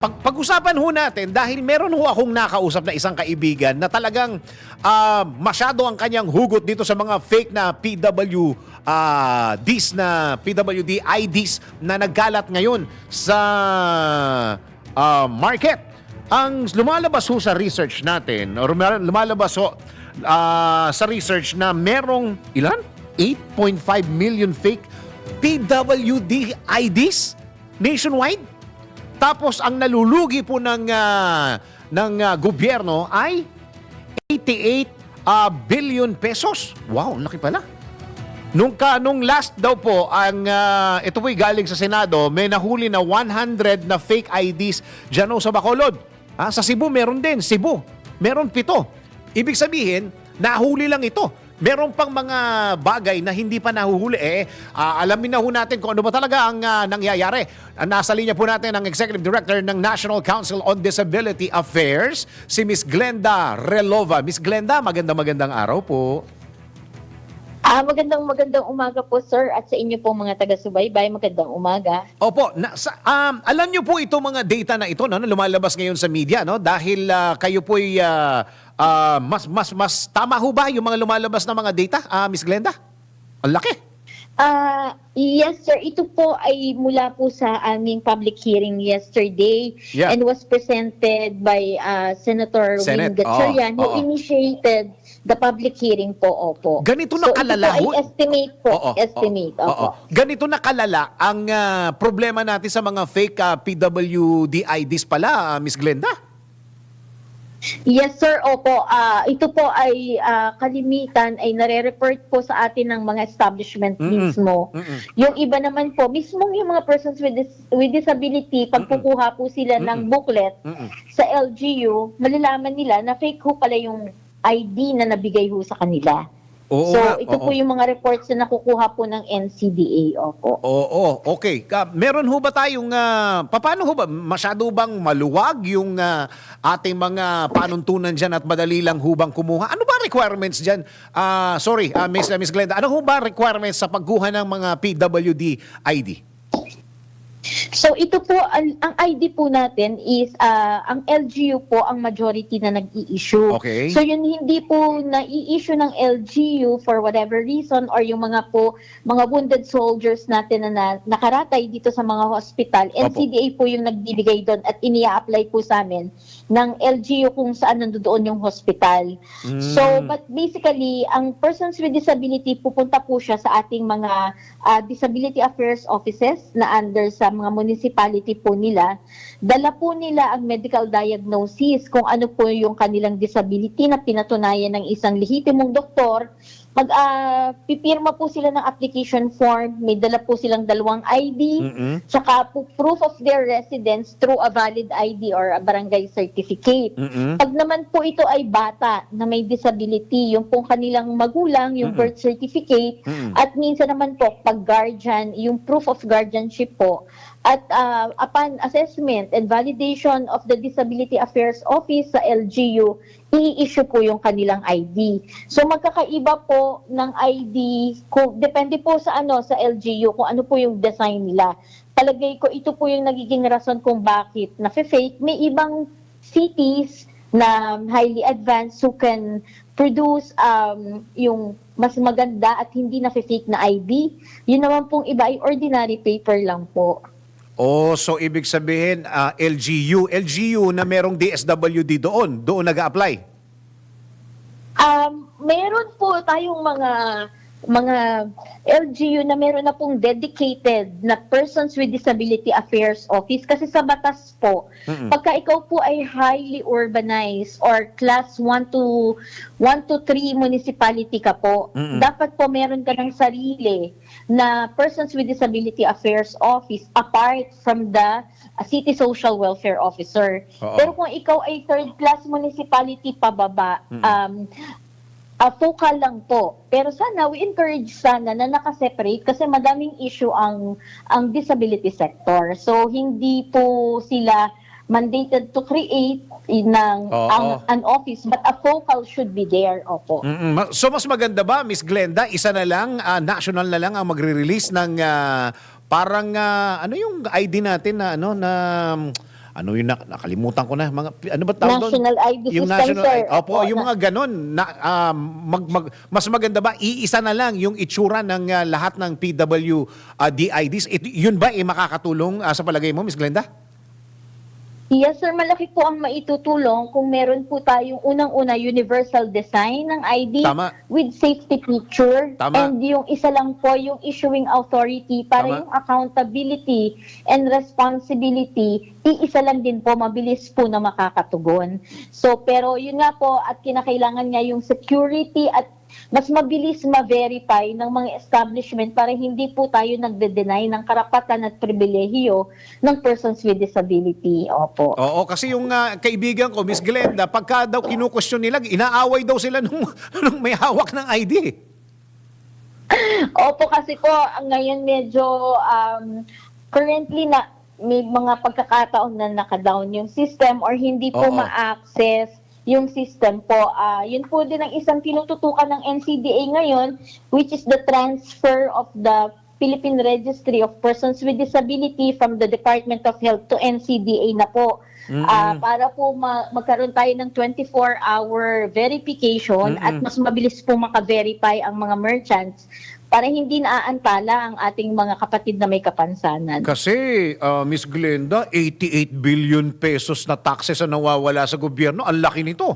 Pag, pag-usapan ho natin dahil meron ho akong nakausap na isang kaibigan na talagang ah, masyado ang kanyang hugot dito sa mga fake na PW ah, Ds na PWD IDs na nagkalat ngayon sa ah, market. Ang lumalabas ho sa research natin or lumalabas ho ah, sa research na merong ilan? 8.5 million fake PWD IDs nationwide. Tapos ang nalulugi po ng ah, ng ah, gobyerno ay 88 ah, billion pesos. Wow, laki pala. Nung ka nung last daw po ang ah, ito po'y galing sa Senado, may nahuli na 100 na fake IDs diyan ho sa Bacolod. Ah, sa Cebu meron din, Cebu. Meron pito. Ibig sabihin, nahuli lang ito. Meron pang mga bagay na hindi pa nahuhuli. Eh, ah, alamin na ho natin kung ano ba talaga ang ah, nangyayari. Ah, nasa linya po natin ang Executive Director ng National Council on Disability Affairs, si Miss Glenda Relova. Miss Glenda, magandang magandang araw po. Ah, magandang magandang umaga po sir at sa inyo po mga taga-subaybay, magandang umaga. Opo, na, sa, um, alam niyo po ito mga data na ito no, na lumalabas ngayon sa media no dahil ah, kayo po ay mas mas mas tama ho ba yung mga lumalabas na mga data, ah, Miss Glenda? Ang laki. Ah, yes sir, ito po ay mula po sa aming public hearing yesterday Yeah. and was presented by ah, Senator Senate, Win Gatchalian oo, oo. who initiated the public hearing po, opo. Ganito so, na kalala ito ho. po ay estimate po, Oo, estimate, oo, opo. oo. Ganito na kalala ang ah, problema natin sa mga fake ah, PWD IDs pala, ah, Miss Glenda. Yes sir, opo. Ah, ito po ay ah, kalimitan ay nare-report po sa atin ng mga establishment Mm-mm. mismo. Mm-mm. Yung iba naman po, mismo yung mga persons with, dis- with disability, pag kukuha po sila ng booklet Mm-mm. sa LGU, malalaman nila na fake ho pala yung ID na nabigay ho sa kanila. Oo so, nga, ito oo. po yung mga reports na nakukuha po ng NCDA. Opo. Oo, okay. Ka, meron ho ba tayong, ah, paano ho ba, masyado bang maluwag yung ah, ating mga panuntunan dyan at madali lang ho bang kumuha? Ano ba requirements dyan? Ah, sorry, ah, Miss, Miss Glenda, ano ho ba requirements sa pagkuha ng mga PWD ID? So ito po, ang, ang ID po natin is, ah, ang LGU po ang majority na nag-i-issue. Okay. So yun hindi po na-i-issue ng LGU for whatever reason or yung mga po, mga wounded soldiers natin na, na nakaratay dito sa mga hospital, Opo. NCDA po yung nagbibigay doon at ini-apply po sa amin ng LGU kung saan nandoon yung hospital. Mm. So, but basically, ang persons with disability, pupunta po siya sa ating mga ah, disability affairs offices na under sa mga municipality po nila. Dala po nila ang medical diagnosis kung ano po yung kanilang disability na pinatunayan ng isang lehitimong doktor. Mag ah, pipirma po sila ng application form, may dala po silang dalawang ID, Mm-mm. tsaka po proof of their residence through a valid ID or a barangay certificate. Mm-mm. Pag naman po ito ay bata na may disability, yung pong kanilang magulang, yung Mm-mm. birth certificate, Mm-mm. at minsan naman po, pag guardian, yung proof of guardianship po, at ah, upon assessment and validation of the Disability Affairs Office sa LGU, i-issue po yung kanilang ID. So magkakaiba po ng ID, kung, depende po sa ano sa LGU, kung ano po yung design nila. Palagay ko ito po yung nagiging rason kung bakit na-fake. May ibang cities na highly advanced who can produce um, yung mas maganda at hindi na-fake na ID. Yun naman pong iba ay ordinary paper lang po. Oh, so ibig sabihin, ah, LGU. LGU na merong DSWD doon. Doon nag-a-apply. Um, meron po tayong mga mga LGU na meron na pong dedicated na Persons with Disability Affairs Office kasi sa batas po, Mm-mm. pagka ikaw po ay highly urbanized or class 1 to 1 to 3 municipality ka po, Mm-mm. dapat po meron ka ng sarili na Persons with Disability Affairs Office apart from the uh, City Social Welfare Officer. Oo. Pero kung ikaw ay third class municipality pababa, Mm. um, uh, focal lang po. Pero sana, we encourage sana na nakaseparate kasi madaming issue ang ang disability sector. So, hindi po sila mandated to create ng Oo. ang, an office but a focal should be there. Opo. Mm-mm. So mas maganda ba, Miss Glenda, isa na lang, ah, national na lang ang magre-release ng ah, parang, ah, ano yung ID natin na, ano, na, ano yun, na, nakalimutan ko na, mga, ano ba tawag doon? National ID yung system, national, sir. Opo, Opo, yung na- mga ganon, na, ah, mag, mag- mas maganda ba, iisa na lang yung itsura ng ah, lahat ng PW ah, DIDs? It, yun ba eh, makakatulong ah, sa palagay mo, Miss Glenda? Yes, sir. Malaki po ang maitutulong kung meron po tayong unang-una universal design ng ID Tama. with safety picture. Tama. And yung isa lang po yung issuing authority para Tama. yung accountability and responsibility, iisa lang din po, mabilis po na makakatugon. So, pero yun nga po, at kinakailangan nga yung security at mas mabilis ma-verify ng mga establishment para hindi po tayo nagde-deny ng karapatan at pribilehiyo ng persons with disability. Opo. Oo, kasi yung ah, kaibigan ko, Miss Glenda, pagka daw kinukwestiyon nila, inaaway daw sila nung, nung may hawak ng ID. Opo, kasi po, ang ngayon medyo um, currently na may mga pagkakataon na naka-down yung system or hindi po Oo. ma-access yung system po. Ah, yun po din ang isang tinututukan ng NCDA ngayon, which is the transfer of the Philippine Registry of Persons with Disability from the Department of Health to NCDA na po. Ah, para po ma- magkaroon tayo ng 24-hour verification at mas mabilis po maka-verify ang mga merchants para hindi naaantala ang ating mga kapatid na may kapansanan. Kasi, ah, Miss Glenda, 88 billion pesos na taxes ang nawawala sa gobyerno. Ang laki nito.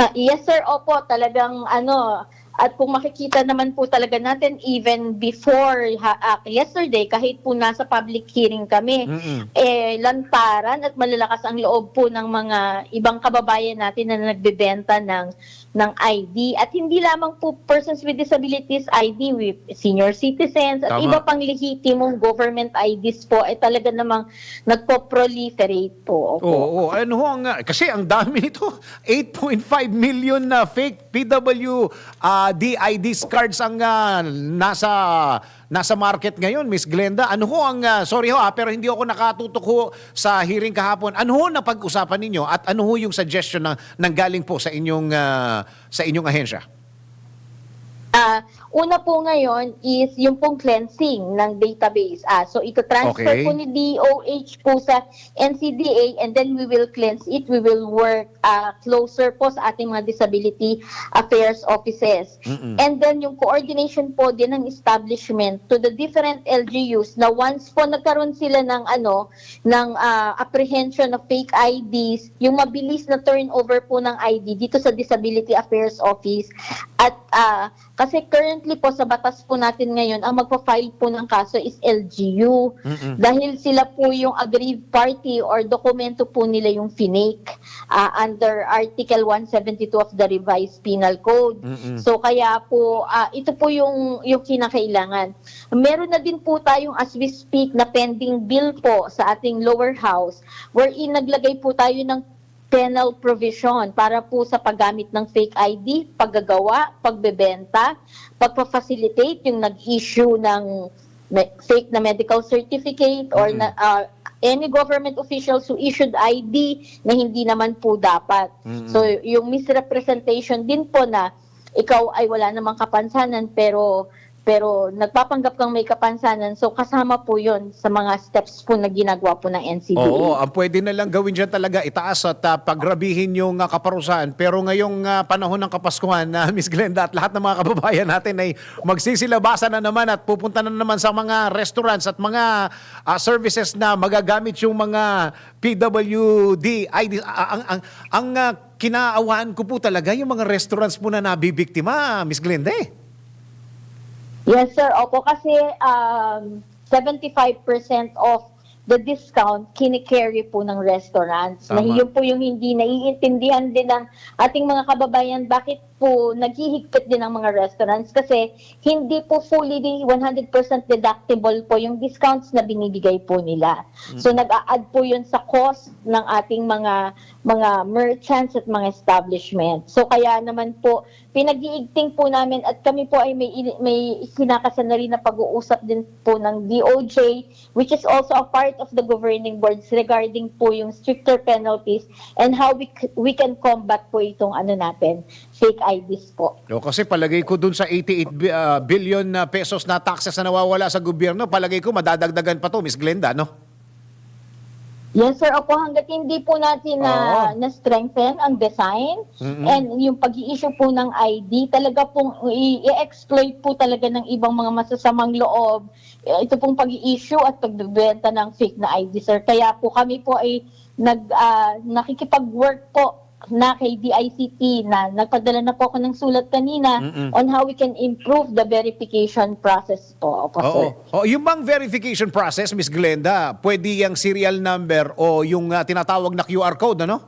Ah, yes sir, opo, talagang ano, at kung makikita naman po talaga natin even before ha, ah, yesterday kahit po nasa public hearing kami, Mm-mm. eh lantaran at malalakas ang loob po ng mga ibang kababayan natin na nagbebenta ng ng ID at hindi lamang po persons with disabilities ID with senior citizens at Tama. iba pang lehitimong government IDs po ay talaga namang nagpo-proliferate po. Opo. Oo, oo. ano ho ang, kasi ang dami nito. 8.5 million na fake PW ah, DIDs cards ang ah, nasa nasa market ngayon, Miss Glenda. Ano ho ang, ah, sorry ho ah, pero hindi ako nakatutok ho sa hearing kahapon. Ano ho na pag-usapan ninyo at ano ho yung suggestion na nanggaling po sa inyong ah, sa inyong ahensya? Ah, una po ngayon is yung pong cleansing ng database. Ah, so ito transfer Okay. po ni DOH po sa NCDA and then we will cleanse it. We will work ah, closer po sa ating mga disability affairs offices. And then yung coordination po din ng establishment to the different LGUs na once po nagkaroon sila ng ano ng ah, apprehension of fake IDs, yung mabilis na turnover po ng ID dito sa Disability Affairs Office at kasi currently po sa batas po natin ngayon, ang magpa-file po ng kaso is LGU. Dahil sila po yung aggrieved party or dokumento po nila yung finake ah, under Article 172 of the Revised Penal Code. So kaya po, ah, ito po yung, yung kinakailangan. Meron na din po tayong as we speak na pending bill po sa ating lower house wherein naglagay po tayo ng penal provision para po sa paggamit ng fake ID, paggagawa, pagbebenta, pagpa-facilitate yung nag-issue ng fake na medical certificate or na, uh, any government officials who issued ID na hindi naman po dapat. So yung misrepresentation din po na ikaw ay wala namang kapansanan pero pero nagpapanggap kang may kapansanan so kasama po yon sa mga steps po na ginagawa po ng NCDA. Oo, ang pwede na lang gawin dyan talaga itaas at ah, pagrabihin yung ah, kaparusahan. Pero ngayong ah, panahon ng Kapaskuhan na Miss Glenda at lahat ng mga kababayan natin ay magsisilabasan na naman at pupunta na naman sa mga restaurants at mga ah, services na magagamit yung mga PWD. ID. Ah, ang ang, ang ah, kinaawaan ko po talaga yung mga restaurants po na nabibiktima, Miss Glenda eh. Yes, sir. Opo, kasi um, 75% of the discount kinikerry po ng restaurants. Na Tama. yun po yung hindi naiintindihan din ng ating mga kababayan bakit po naghihigpit din ang mga restaurants kasi hindi po fully di 100% deductible po yung discounts na binibigay po nila. So nag-a-add po yun sa cost ng ating mga mga merchants at mga establishment. So kaya naman po pinag-iigting po namin at kami po ay may may kinakasan na rin na pag-uusap din po ng DOJ which is also a part of the governing boards regarding po yung stricter penalties and how we we can combat po itong ano natin fake IDs po. O, kasi palagay ko dun sa 88 bi- ah, billion na pesos na taxes na nawawala sa gobyerno, palagay ko madadagdagan pa to, Miss Glenda, no? Yes, sir. Opo, hanggat hindi po natin na, Oo. na-strengthen ang design Mm-mm. and yung pag-i-issue po ng ID, talaga pong i- i-exploit po talaga ng ibang mga masasamang loob. Eh, Ito pong pag-i-issue at pagbebenta ng fake na ID, sir. Kaya po kami po ay nag, ah, nakikipag-work po na kay DICT na nagpadala na po ako ng sulat kanina Mm-mm. on how we can improve the verification process po. Opo, sir. Oo. Oh, yung bang verification process, Miss Glenda, pwede yung serial number o yung ah, tinatawag na QR code, ano?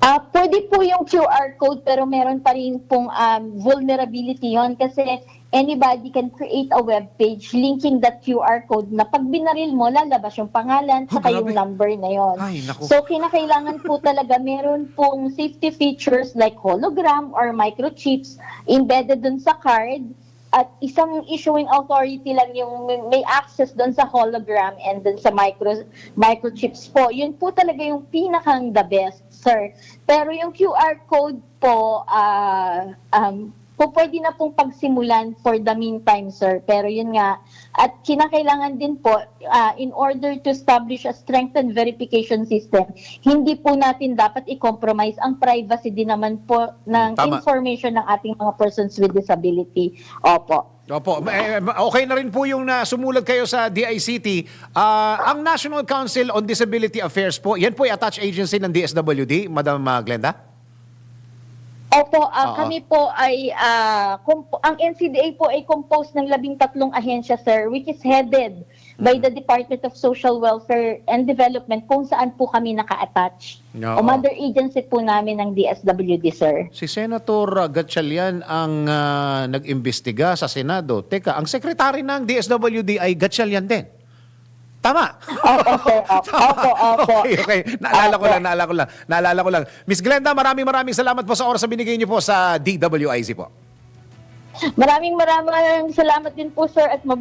Ah, pwede po yung QR code pero meron pa rin pong um, vulnerability yon kasi anybody can create a web page linking that QR code na pag binaril mo, lalabas yung pangalan Oh, saka yung number na yon. Ay, naku. So, kinakailangan po talaga meron pong safety features like hologram or microchips embedded dun sa card at isang issuing authority lang yung may- access doon sa hologram and dun sa micro microchips po. Yun po talaga yung pinakang the best, sir. Pero yung QR code po, ah um, po pwede na pong pagsimulan for the meantime, sir. Pero yun nga, at kinakailangan din po, ah, in order to establish a strengthened verification system, hindi po natin dapat i-compromise ang privacy din naman po ng Tama. information ng ating mga persons with disability. Opo. Opo, eh, okay na rin po yung na sumulat kayo sa DICT. Ah, ang National Council on Disability Affairs po, yan po ay attached agency ng DSWD, Madam ah, Glenda? Opo, ah, Oo. kami po ay, comp- ang NCDA po ay composed ng labing tatlong ahensya, sir, which is headed by the Department of Social Welfare and Development kung saan po kami naka-attach. Oo. O mother agency po namin ng DSWD, sir. Si Senator Gatchalian ang ah, nag-imbestiga sa Senado. Teka, ang sekretary ng DSWD ay Gatchalian din. Tama. Opo. Opo, opo. okay, okay. Naalala ko lang, naalala ko lang. Naalala ko lang. Miss Glenda, maraming maraming salamat po sa oras na binigay niyo po sa DWIZ po. Maraming maraming salamat din po, sir, at mab-